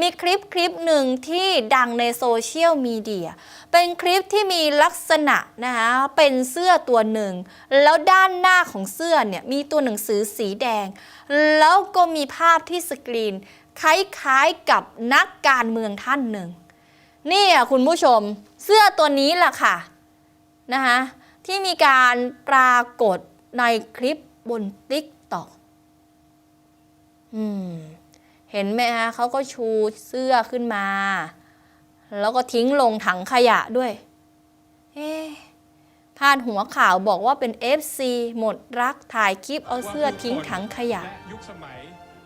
มีคลิปคลิปหนึ่งที่ดังในโซเชียลมีเดีย เป็นคลิปที่มีลักษณะนะคะเป็นเสื้อตัวหนึ่ง แล้วด้านหน้าของเสื้อเนี่ยมีตัวหนังสือสีแดง แล้วก็มีภาพที่สกรีน คล้ายๆกับนักการเมืองท่านหนึ่งนี่อะคุณผู้ชมเสื้อตัวนี้แหละค่ะนะคะที่มีการปรากฏในคลิปบนติ๊กต็อกอืม เห็นไหมฮะเขาก็ชูเสื้อขึ้นมา แล้วก็ทิ้งลงถังขยะด้วย เอ๊ะพาดหัวข่าวบอกว่าเป็น FC หมดรักถ่ายคลิปเอาเสื้อทิ้งถังขยะและยุคสมัย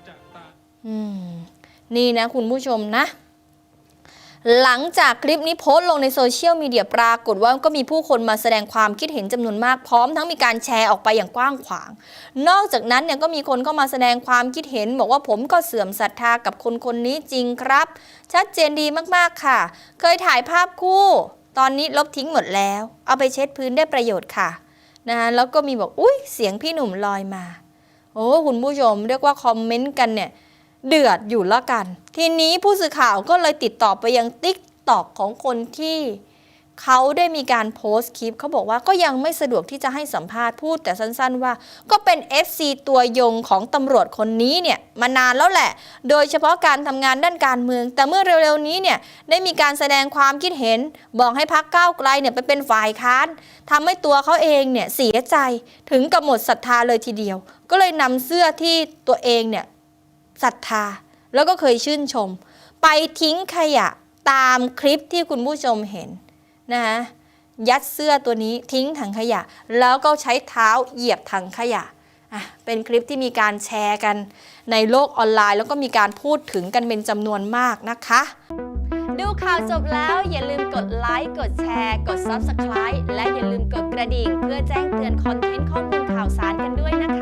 จะตามอืม นี่นะคุณผู้ชมนะ หลังจากคลิปนี้โพสต์ลงในโซเชียลมีเดียปรากฏว่าก็มีผู้คนมาแสดงความคิดเห็นจำนวนมากพร้อมทั้งมีการแชร์ออกไปอย่างกว้างขวาง นอกจากนั้นเนี่ยก็มีคนเข้ามาแสดงความคิดเห็น บอกว่าผมก็เสื่อมศรัทธากับคนคนนี้จริงครับ ชัดเจนดีมากๆค่ะ เคยถ่ายภาพคู่ ตอนนี้ลบทิ้งหมดแล้ว เอาไปเช็ดพื้นได้ประโยชน์ค่ะนะคะแล้วก็มีบอกอุ้ยเสียงพี่หนุ่มลอยมาโอ้คุณผู้ชมเรียกว่าคอมเมนต์กันเนี่ย เดือดอยู่ละกัน ทีนี้ผู้สื่อข่าวก็เลยติดต่อไปยังติ๊กตอกของคนที่เขาได้มีการโพสต์คลิปเขาบอกว่าก็ยังไม่สะดวกที่จะให้สัมภาษณ์พูดแต่สั้นๆว่า ก็เป็น FC ตัวยงของตำรวจคนนี้เนี่ยมานานแล้วแหละ โดยเฉพาะการทำงานด้านการเมือง แต่เมื่อเร็วๆนี้เนี่ยได้มีการแสดงความคิดเห็น บอกให้พักก้าวไกลเนี่ยไปเป็นฝ่ายค้านทำให้ตัวเขาเองเนี่ยเสียใจถึงกับหมดศรัทธาเลยทีเดียว ก็เลยนำเสื้อที่ตัวเองเนี่ย ศรัทธา แล้วก็เคยชื่นชม ไปทิ้งขยะตามคลิปที่คุณผู้ชมเห็นนะคะยัดเสื้อตัวนี้ทิ้งถังขยะ แล้วก็ใช้เท้าเหยียบถังขยะอะเป็นคลิปที่มีการแชร์กันในโลกออนไลน์ แล้วก็มีการพูดถึงกันเป็นจำนวนมากนะคะ ดูข่าวจบแล้วอย่าลืมกดไลค์ กดแชร์ กด Subscribe และอย่าลืมกดกระดิ่ง เพื่อแจ้งเตือนคอนเทนต์ข้อมูลข่าวสารกันด้วยนะคะ